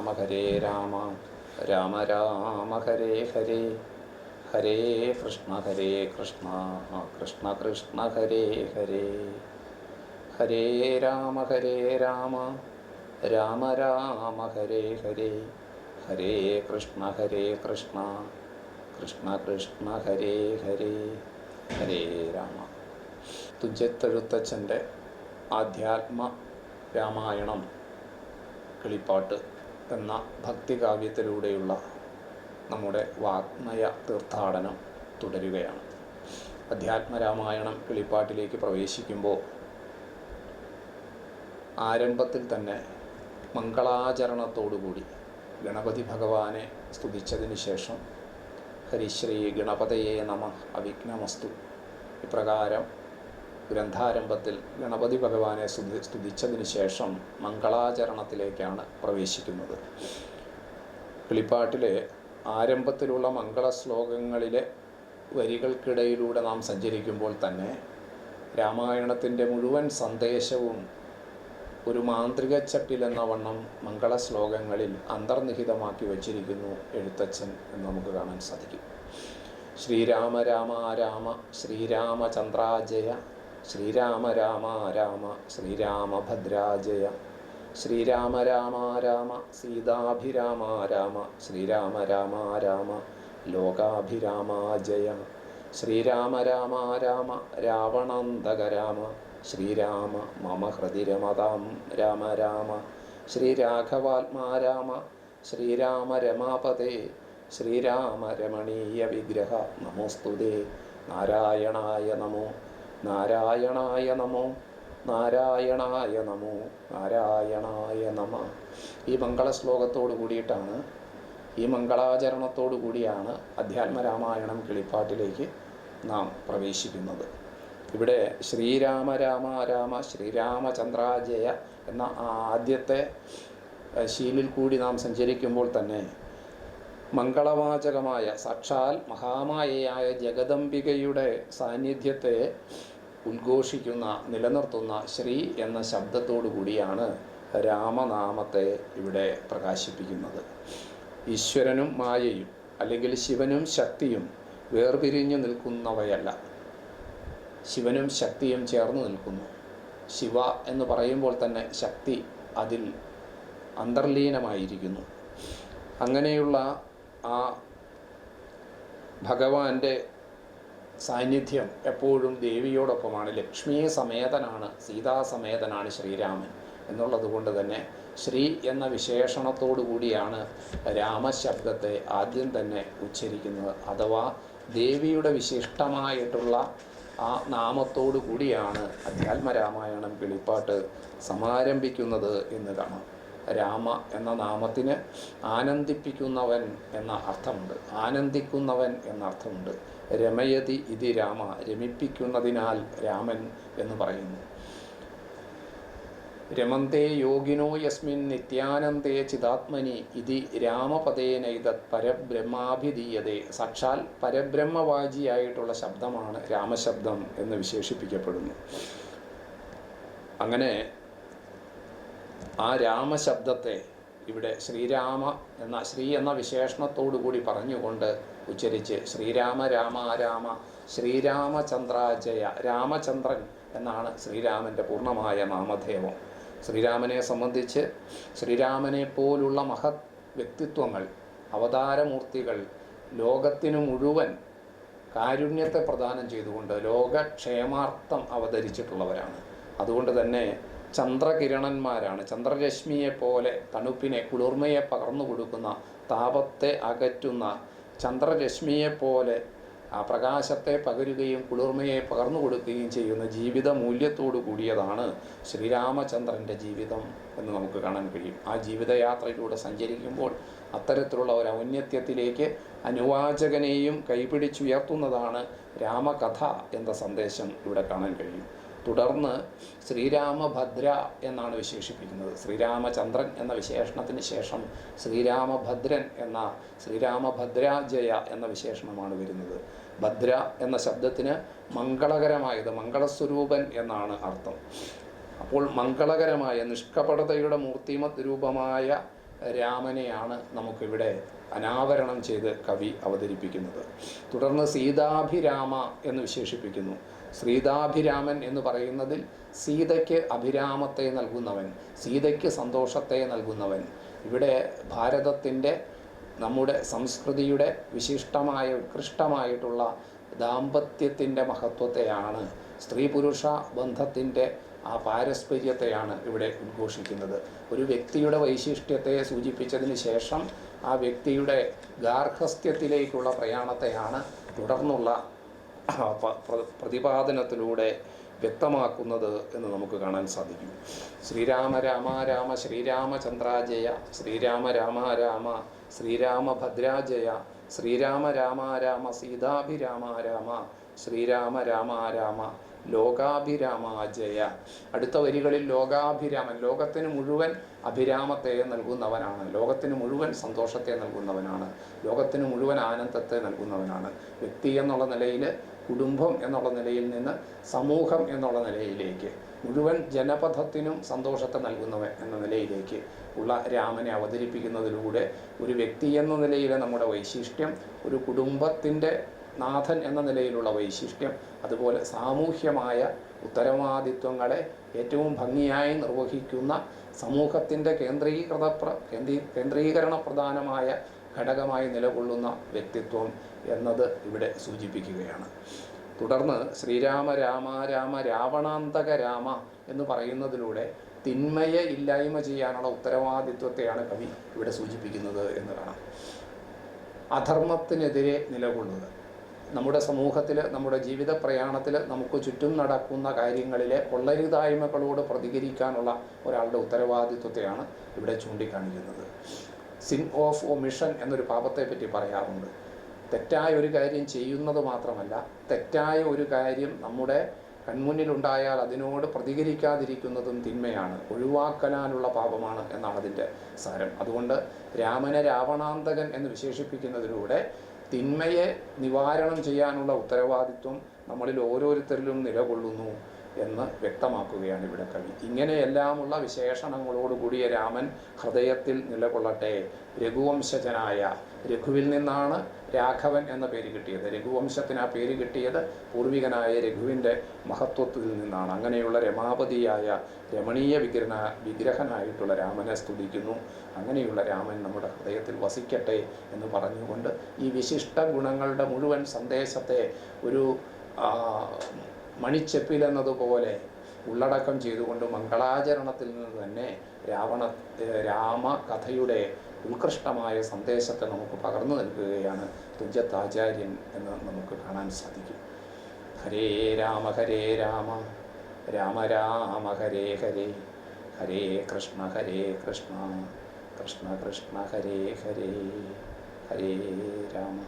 രാമ ഹരേ രാമ രാമ രാമ ഹരേ ഹരേ ഹരേ കൃഷ്ണ ഹരേ കൃഷ്ണ കൃഷ്ണ കൃഷ്ണ ഹരേ ഹരേ ഹരേ രാമ ഹരേ രാമ രാമ രാമ ഹരേ ഹരേ ഹരേ കൃഷ്ണ ഹരേ കൃഷ്ണ കൃഷ്ണ കൃഷ്ണ ഹരേ ഹരേ ഹരേ രാമ. തുഞ്ചത്തെഴുത്തച്ഛന്റെ ആധ്യാത്മ രാമായണം കിളിപ്പാട്ട്. എന്ന ഭക്തികാവ്യത്തിലൂടെയുള്ള നമ്മുടെ വാഗ്മയ തീർത്ഥാടനം തുടരുകയാണ്. അധ്യാത്മരാമായണം കിളിപ്പാട്ടിലേക്ക് പ്രവേശിക്കുമ്പോൾ ആരംഭത്തിൽ തന്നെ മംഗളാചരണത്തോടുകൂടി ഗണപതി ഭഗവാനെ സ്തുതിച്ചതിന് ശേഷം ഹരിശ്രീ ഗണപതയെ നമ അവിഘ്നമസ്തു. ഇപ്രകാരം ഗ്രന്ഥാരംഭത്തിൽ ഗണപതി ഭഗവാനെ സ്തുതി സ്തുതിച്ചതിന് ശേഷം മംഗളാചരണത്തിലേക്കാണ് പ്രവേശിക്കുന്നത്. കിളിപ്പാട്ടിലെ ആരംഭത്തിലുള്ള മംഗള ശ്ലോകങ്ങളിലെ വരികൾക്കിടയിലൂടെ നാം സഞ്ചരിക്കുമ്പോൾ തന്നെ രാമായണത്തിന്റെ മുഴുവൻ സന്ദേശവും ഒരു മാന്ത്രിക ചട്ടിലെന്ന വണ്ണം മംഗള ശ്ലോകങ്ങളിൽ അന്തർനിഹിതമാക്കി വച്ചിരിക്കുന്നു എഴുത്തച്ഛൻ എന്ന് നമുക്ക് കാണാൻ സാധിക്കും. ശ്രീരാമ രാമ രാമ ശ്രീരാമചന്ദ്രാജയ ശ്രീരാമ രാമ രാമ ശ്രീരാമഭദ്രാജയ ശ്രീരാമ രാമ രാമ സീതാഭിരാമ രാമ ശ്രീരാമ രാമ രാമ ലോകാഭിരാമ ജയ ശ്രീരാമ രാമ രാമ രാവണന്തക രാമ ശ്രീരാമ മമ ഹൃദിരമതാം രാമ രാമ ശ്രീരാഘവാത്മാ രാമ ശ്രീരാമ രമാപതേ ശ്രീരാമ രമണീയ വിഗ്രഹ നമോസ്തുതേ നാരായണായ നമോ നാരായണായ നമോ. നാരായണായ നമോ. നാരായണായ നമ. ഈ മംഗള ശ്ലോകത്തോടു കൂടിയിട്ടാണ് ഈ മംഗളാചരണത്തോടു കൂടിയാണ് അധ്യാത്മരാമായണം കിളിപ്പാട്ടിലേക്ക് നാം പ്രവേശിക്കുന്നത്. ഇവിടെ ശ്രീരാമ രാമ രാമ ശ്രീരാമചന്ദ്രാജയ എന്ന ആദ്യത്തെ ശീലിൽ കൂടി നാം സഞ്ചരിക്കുമ്പോൾ തന്നെ മംഗളവാചകമായ സാക്ഷാൽ മഹാമായയായ ജഗദംബികയുടെ സാന്നിധ്യത്തെ ഉദ്ഘോഷിക്കുന്ന നിലനിർത്തുന്ന ശ്രീ എന്ന ശബ്ദത്തോടു കൂടിയാണ് രാമനാമത്തെ ഇവിടെ പ്രകാശിപ്പിക്കുന്നത്. ഈശ്വരനും മായയും അല്ലെങ്കിൽ ശിവനും ശക്തിയും വേർപിരിഞ്ഞു നിൽക്കുന്നവയല്ല. ശിവനും ശക്തിയും ചേർന്ന് നിൽക്കുന്നു. ശിവ എന്ന് പറയുമ്പോൾ തന്നെ ശക്തി അതിൽ അന്തർലീനമായിരിക്കുന്നു. അങ്ങനെയുള്ള ആ ഭഗവാന്റെ സാന്നിധ്യം എപ്പോഴും ദേവിയോടൊപ്പമാണ്. ലക്ഷ്മിയെ സമേതനാണ് സീതാസമേതനാണ് ശ്രീരാമൻ എന്നുള്ളത് കൊണ്ട് തന്നെ ശ്രീ എന്ന വിശേഷണത്തോടു കൂടിയാണ് രാമശബ്ദത്തെ ആദ്യം തന്നെ ഉച്ചരിക്കുന്നത്. അഥവാ ദേവിയുടെ വിശിഷ്ടമായിട്ടുള്ള ആ നാമത്തോടു കൂടിയാണ് അധ്യാത്മരാമായണം കിളിപ്പാട്ട് സമാരംഭിക്കുന്നത് എന്ന് കാണാം. രാമ എന്ന നാമത്തിന് ആനന്ദിപ്പിക്കുന്നവൻ എന്ന അർത്ഥമുണ്ട്. ആനന്ദിക്കുന്നവൻ എന്ന അർത്ഥമുണ്ട്. രമയതി ഇതി രാമ രമിപ്പിക്കുന്നതിനാൽ രാമൻ എന്ന് പറയുന്നു. രമന്തേ യോഗിനോ യസ്മിൻ നിത്യാനന്ദേ ചിതാത്മനി ഇതി രാമപദേനൈതത് പരബ്രഹ്മാഭിധീയതേ. സാക്ഷാൽ പരബ്രഹ്മവാചിയായിട്ടുള്ള ശബ്ദമാണ് രാമശബ്ദം എന്ന് വിശേഷിപ്പിക്കപ്പെടുന്നു. അങ്ങനെ ആ രാമശബ്ദത്തെ ഇവിടെ ശ്രീരാമ എന്ന ശ്രീ എന്ന വിശേഷണത്തോടു കൂടി പറഞ്ഞുകൊണ്ട് ഉച്ചരിച്ച് ശ്രീരാമ രാമ രാമ ശ്രീരാമചന്ദ്രാജയ രാമചന്ദ്രൻ എന്നാണ് ശ്രീരാമന്റെ പൂർണമായ നാമധേയം. ശ്രീരാമനെ സംബന്ധിച്ച് ശ്രീരാമനെ പോലുള്ള മഹത് വ്യക്തിത്വങ്ങൾ അവതാരമൂർത്തികൾ ലോകത്തിനു മുഴുവൻ കാരുണ്യത്തെ പ്രദാനം ചെയ്തുകൊണ്ട് ലോകക്ഷേമാർത്ഥം അവതരിച്ചിട്ടുള്ളവരാണ്. അതുകൊണ്ട് തന്നെ ചന്ദ്രകിരണന്മാരാണ്. ചന്ദ്രരശ്മിയെ പോലെ തണുപ്പിനെ കുളിർമയെ പകർന്നു കൊടുക്കുന്ന താപത്തെ അകറ്റുന്ന ചന്ദ്രരശ്മിയെ പോലെ ആ പ്രകാശത്തെ പകരുകയും കുളിർമയെ പകർന്നു കൊടുക്കുകയും ചെയ്യുന്ന ജീവിത മൂല്യത്തോടു കൂടിയതാണ് ശ്രീരാമചന്ദ്രന്റെ ജീവിതം എന്ന് നമുക്ക് കാണാൻ കഴിയും. ആ ജീവിതയാത്രയിലൂടെ സഞ്ചരിക്കുമ്പോൾ അത്തരത്തിലുള്ള ഒരു ഔന്നത്യത്തിലേക്ക് അനുവാചകനെയും കൈപിടിച്ചുയർത്തുന്നതാണ് രാമകഥ എന്ന സന്ദേശം ഇവിടെ കാണാൻ കഴിയും. തുടർന്ന് ശ്രീരാമഭദ്ര എന്നാണ് വിശേഷിപ്പിക്കുന്നത്. ശ്രീരാമചന്ദ്രൻ എന്ന വിശേഷണത്തിന് ശേഷം ശ്രീരാമഭദ്രൻ എന്ന ശ്രീരാമഭദ്രാജയ എന്ന വിശേഷണമാണ് വരുന്നത്. ഭദ്ര എന്ന ശബ്ദത്തിന് മംഗളകരമായത് മംഗളസ്വരൂപൻ എന്നാണ് അർത്ഥം. അപ്പോൾ മംഗളകരമായ നിഷ്കപടതയുടെ മൂർത്തിമത് രൂപമായ രാമനെയാണ് നമുക്കിവിടെ അനാവരണം ചെയ്ത് കവി അവതരിപ്പിക്കുന്നത്. തുടർന്ന് സീതാഭിരാമ എന്ന് വിശേഷിപ്പിക്കുന്നു. ശ്രീതാഭിരാമൻ എന്ന് പറയുന്നതിൽ സീതയ്ക്ക് അഭിരാമത്തെ നൽകുന്നവൻ സീതയ്ക്ക് സന്തോഷത്തെ നൽകുന്നവൻ. ഇവിടെ ഭാരതത്തിന്റെ നമ്മുടെ സംസ്കൃതിയുടെ വിശിഷ്ടമായ ഉത്കൃഷ്ടമായിട്ടുള്ള ദാമ്പത്യത്തിന്റെ മഹത്വത്തെയാണ് സ്ത്രീ പുരുഷ ബന്ധത്തിന്റെ ആ പാരസ്പര്യത്തെയാണ് ഇവിടെ ഉദ്ഘോഷിക്കുന്നത്. ഒരു വ്യക്തിയുടെ വൈശിഷ്ട്യത്തെ സൂചിപ്പിച്ചതിന് ശേഷം ആ വ്യക്തിയുടെ ഗാർഹസ്ഥ്യത്തിലേക്കുള്ള പ്രയാണത്തെയാണ് തുടർന്നുള്ള പ്രതിപാദനത്തിലൂടെ വ്യക്തമാക്കുന്നത് എന്ന് നമുക്ക് കാണാൻ സാധിക്കും. ശ്രീരാമ രാമ രാമ ശ്രീരാമചന്ദ്രാജയ ശ്രീരാമ രാമ രാമ ശ്രീരാമഭദ്രാജയ ശ്രീരാമ രാമ രാമ സീതാഭിരാമ രാമ ശ്രീരാമ രാമ രാമ ലോകാഭിരാമ ജയ. അടുത്ത വരികളിൽ ലോകാഭിരാമൻ ലോകത്തിന് മുഴുവൻ അഭിരാമത്തെ നൽകുന്നവനാണ്. ലോകത്തിന് മുഴുവൻ സന്തോഷത്തെ നൽകുന്നവനാണ്. ലോകത്തിന് മുഴുവൻ ആനന്ദത്തെ നൽകുന്നവനാണ്. വ്യക്തി എന്നുള്ള നിലയിൽ കുടുംബം എന്നുള്ള നിലയിൽ നിന്ന് സമൂഹം എന്നുള്ള നിലയിലേക്ക് മുഴുവൻ ജനപഥത്തിനും സന്തോഷത്തെ നൽകുന്നവൻ എന്ന നിലയിലേക്ക് ഉള്ള രാമനെ അവതരിപ്പിക്കുന്നതിലൂടെ ഒരു വ്യക്തി എന്ന നിലയിലെ നമ്മുടെ വൈശിഷ്ട്യം ഒരു കുടുംബത്തിന്റെ നാഥൻ എന്ന നിലയിലുള്ള വൈശിഷ്ട്യം അതുപോലെ സാമൂഹ്യമായ ഉത്തരവാദിത്വങ്ങളെ ഏറ്റവും ഭംഗിയായി നിർവഹിക്കുന്ന സമൂഹത്തിന്റെ കേന്ദ്രീകൃത പ്ര കേന്ദ്രീ കേന്ദ്രീകരണ പ്രധാനമായ ഘടകമായി നിലകൊള്ളുന്ന വ്യക്തിത്വം എന്നത് ഇവിടെ സൂചിപ്പിക്കുകയാണ്. തുടർന്ന് ശ്രീരാമ രാമ രാമ രാവണാന്തക രാമ എന്ന് പറയുന്നതിലൂടെ തിന്മയെ ഇല്ലായ്മ ചെയ്യാനുള്ള ഉത്തരവാദിത്വത്തെയാണ് കവി ഇവിടെ സൂചിപ്പിക്കുന്നത് എന്ന് കാണാം. അധർമ്മത്തിനെതിരെ നിലകൊള്ളുന്നത് നമ്മുടെ സമൂഹത്തിൽ നമ്മുടെ ജീവിത പ്രയാണത്തിൽ നമുക്ക് ചുറ്റും നടക്കുന്ന കാര്യങ്ങളിലെ കൊള്ളരുതായ്മകളോട് പ്രതികരിക്കാനുള്ള ഒരാളുടെ ഉത്തരവാദിത്വത്തെയാണ് ഇവിടെ ചൂണ്ടിക്കാണിക്കുന്നത്. സിൻ ഓഫ് ഒമിഷൻ എന്നൊരു പാപത്തെ പറ്റി പറയാറുണ്ട്. തെറ്റായ ഒരു കാര്യം ചെയ്യുന്നത് മാത്രമല്ല തെറ്റായ ഒരു കാര്യം നമ്മുടെ കൺമുന്നിലുണ്ടായാൽ അതിനോട് പ്രതികരിക്കാതിരിക്കുന്നതും തിന്മയാണ്. ഒഴിവാക്കലാനുള്ള പാപമാണ് എന്നാണ് അതിന്റെ സാരം. അതുകൊണ്ട് രാമനെ രാവണാന്തകൻ എന്ന് വിശേഷിപ്പിക്കുന്നതിലൂടെ തിന്മയെ നിവാരണം ചെയ്യാനുള്ള ഉത്തരവാദിത്വം നമ്മളിൽ ഓരോരുത്തരിലും നിലകൊള്ളുന്നു. എന്ന് വ്യക്തമാക്കുകയാണ് ഇവിടെ കവി ഇങ്ങനെയെല്ലാമുള്ള വിശേഷണങ്ങളോടുകൂടിയ രാമൻ ഹൃദയത്തിൽ നിലകൊള്ളട്ടെ. രഘുവംശജനായ രഘുവിൽ നിന്നാണ് രാഘവൻ എന്ന പേര് കിട്ടിയത്. രഘുവംശത്തിന് ആ പേര് കിട്ടിയത് പൂർവികനായ രഘുവിന്റെ മഹത്വത്തിൽ നിന്നാണ്. അങ്ങനെയുള്ള രമാപതിയായ രമണീയ വിഗ്രഹ വിഗ്രഹനായിട്ടുള്ള രാമനെ സ്തുതിക്കുന്നു. അങ്ങനെയുള്ള രാമൻ നമ്മുടെ ഹൃദയത്തിൽ വസിക്കട്ടെ എന്ന് പറഞ്ഞുകൊണ്ട് ഈ വിശിഷ്ട ഗുണങ്ങളുടെ മുഴുവൻ സന്ദേശത്തെ ഒരു എന്നതുപോലെ ഉള്ളടക്കം ചെയ്തുകൊണ്ട് മംഗളാചരണത്തിൽ നിന്ന് തന്നെ രാവണ രാമ കഥയുടെ ഉത്കൃഷ്ടമായ സന്ദേശത്തെ നമുക്ക് പകർന്നു നൽകുകയാണ് തുഞ്ചത്താചാര്യൻ എന്ന് നമുക്ക് കാണാൻ സാധിക്കും. ഹരേ രാമ ഹരേ രാമ രാമ രാമ ഹരേ ഹരേ ഹരേ കൃഷ്ണ ഹരേ കൃഷ്ണ കൃഷ്ണ കൃഷ്ണ ഹരേ ഹരേ ഹരേ രാമ.